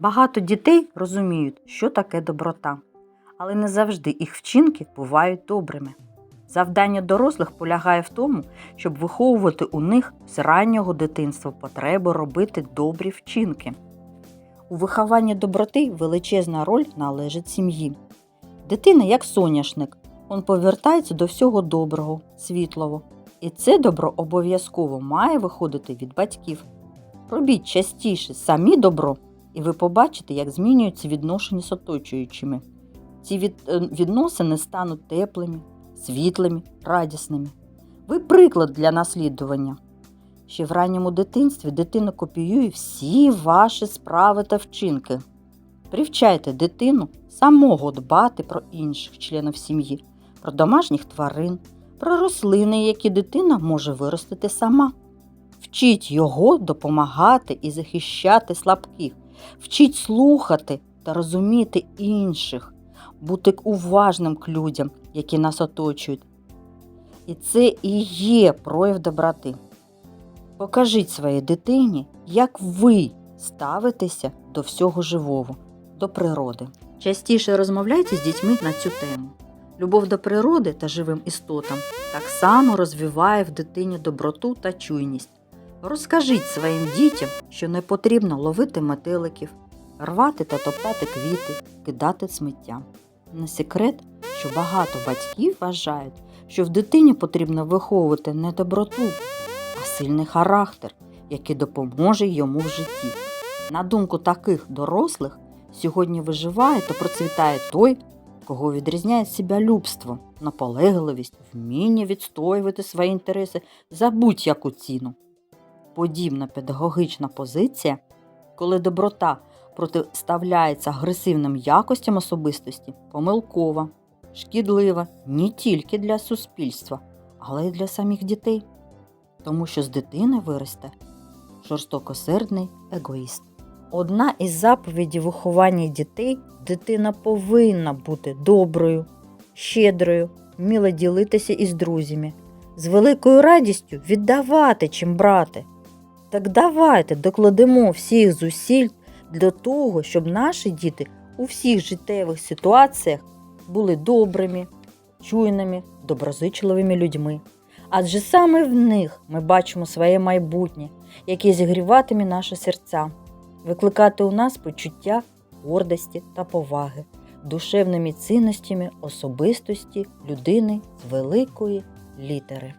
Багато дітей розуміють, що таке доброта, але не завжди їх вчинки бувають добрими. Завдання дорослих полягає в тому, щоб виховувати у них з раннього дитинства потребу робити добрі вчинки. У вихованні доброти величезна роль належить сім'ї. Дитина як соняшник, він повертається до всього доброго, світлого. І це добро обов'язково має виходити від батьків. Робіть частіше самі добро, і ви побачите, як змінюються відношення з оточуючими. Ці е, відносини стануть теплими, світлими, радісними. Ви приклад для наслідування. Ще в ранньому дитинстві дитина копіює всі ваші справи та вчинки. Привчайте дитину самого дбати про інших членів сім'ї, про домашніх тварин, про рослини, які дитина може виростити сама. Вчіть його допомагати і захищати слабких, вчіть слухати та розуміти інших, бути уважним к людям, які нас оточують. І це і є прояв доброти. Покажіть своїй дитині, як ви ставитеся до всього живого, до природи. Частіше розмовляйте з дітьми на цю тему. Любов до природи та живим істотам так само розвиває в дитині доброту та чуйність. Розкажіть своїм дітям, що не потрібно ловити метеликів, рвати та топтати квіти, кидати сміття. Не секрет, що багато батьків вважають, що в дитині потрібно виховувати не доброту, а сильний характер, який допоможе йому в житті. На думку таких дорослих, сьогодні виживає та процвітає той, кого відрізняє себялюбство, наполегливість, вміння відстоювати свої інтереси за будь-яку ціну. Подібна педагогічна позиція, коли доброта протиставляється агресивним якостям особистості, помилкова, шкідлива не тільки для суспільства, але й для самих дітей, тому що з дитини виросте жорстокосердний егоїст. Одна із заповідей виховання дітей дитина повинна бути доброю, щедрою, вміло ділитися із друзями, з великою радістю віддавати чим брати. Так давайте докладемо всіх зусиль для того, щоб наші діти у всіх життєвих ситуаціях були добрими, чуйними, доброзичливими людьми. Адже саме в них ми бачимо своє майбутнє, яке зігріватиме наші серця, викликати у нас почуття гордості та поваги, душевними цінностями особистості людини з великої літери.